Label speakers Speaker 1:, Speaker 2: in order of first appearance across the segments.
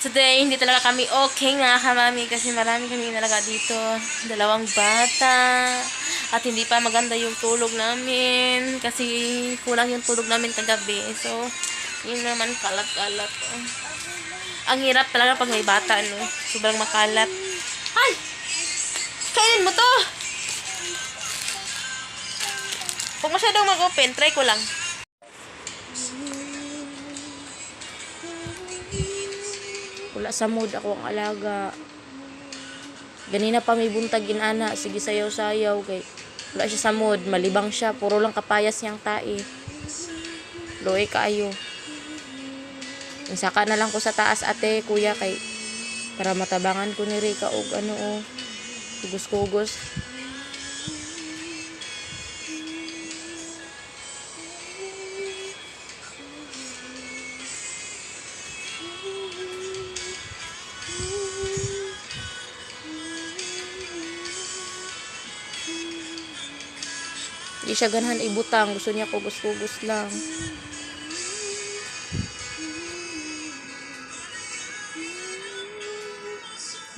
Speaker 1: Today, hindi talaga kami okay nga kamami kasi marami kami nalaga dito. Dalawang bata. At hindi pa maganda yung tulog namin kasi kulang yung tulog namin kagabi. So, yun naman kalat-kalat. Ang hirap talaga pag may bata, no? Sobrang makalat. Ay! Kainin mo to! Huwag masyadong mag-open, try ko lang. Sa mood ako ang alaga. Ganina pa may buntag inana, sige sayaw-sayaw kay wala siya sa mood, malibang siya, puro lang kapayas niyang tae. Loe kaayo. Saka na lang ko sa taas ate, kuya kay para matabangan ko ni Rika og ano o kugos-kugos. Hindi siya ganahan ibutang. Gusto niya kugos-kugos lang.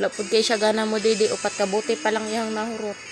Speaker 1: Lapod kay siya gana mo didi. Upat kabuti pa lang iyang nahurot.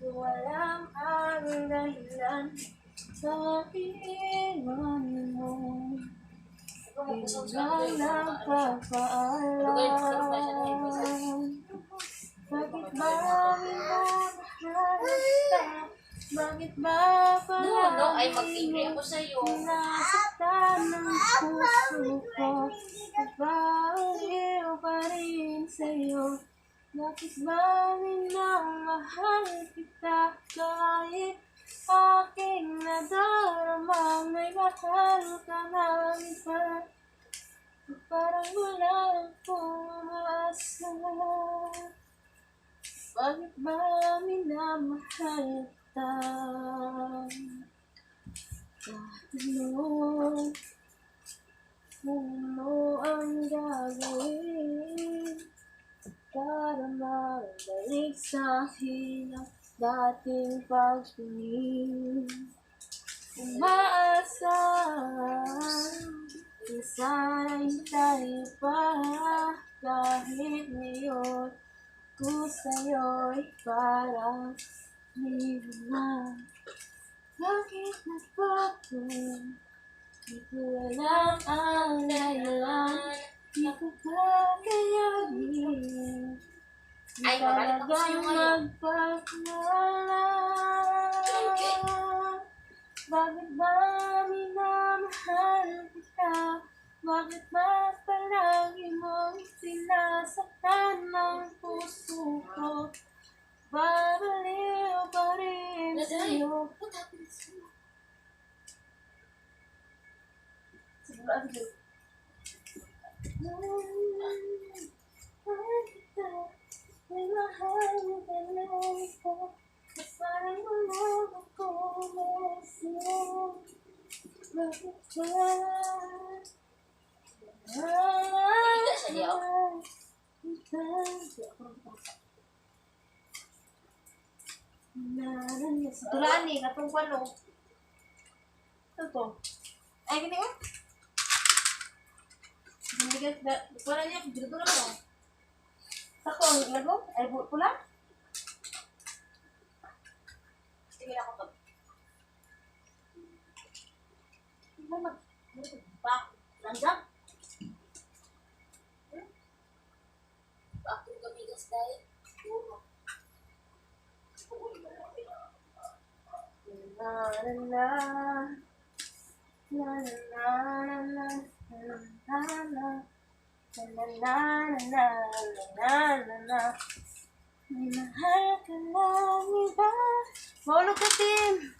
Speaker 2: yan ang
Speaker 1: dahilan Sa iwan mo Biglang nagpapaalam Bakit ba minamahal? Bakit ba
Speaker 2: No, no, ay
Speaker 1: mo
Speaker 2: ako sa'yo.
Speaker 1: Nasaktan ng puso Bakit ba minamahal kita Kahit aking nadarama May mahal ka na iba Parang wala akong umaasa Bakit ba minamahal kita? Tatanong kung ano ang gagawin para mabalik sa ang dating pagtingin. Umaasa na sana'y tayo pa kahit ngayon ko sa'yo'y parang libo na. Bakit nagbago? Di ko alam ang dahilan Di ko kakayanin Di
Speaker 2: Ay, babalik ako sa'yo ngayon.
Speaker 1: magpakilala
Speaker 2: Okay.
Speaker 1: Bakit ba minamahal kita? Bakit ba palagi mong sinasaktan ng puso ko? Babaliw pa rin sa'yo
Speaker 2: what happened to you?
Speaker 1: Siguro Bakit ba?
Speaker 2: Hindi siya di ako.
Speaker 1: Tulaan ni, katong kwano. Ito to. Ay, gini ko. Binigyan, wala niya, dito na mo. Sako, ang ilago? Ay, bu- pula?
Speaker 2: Sige ako
Speaker 1: May mag... Bakit? Langgam?
Speaker 2: Bakit gamigas
Speaker 1: dahil? La la la la la la la la la Minahal ka na, iba? Mahulog ka, Tim!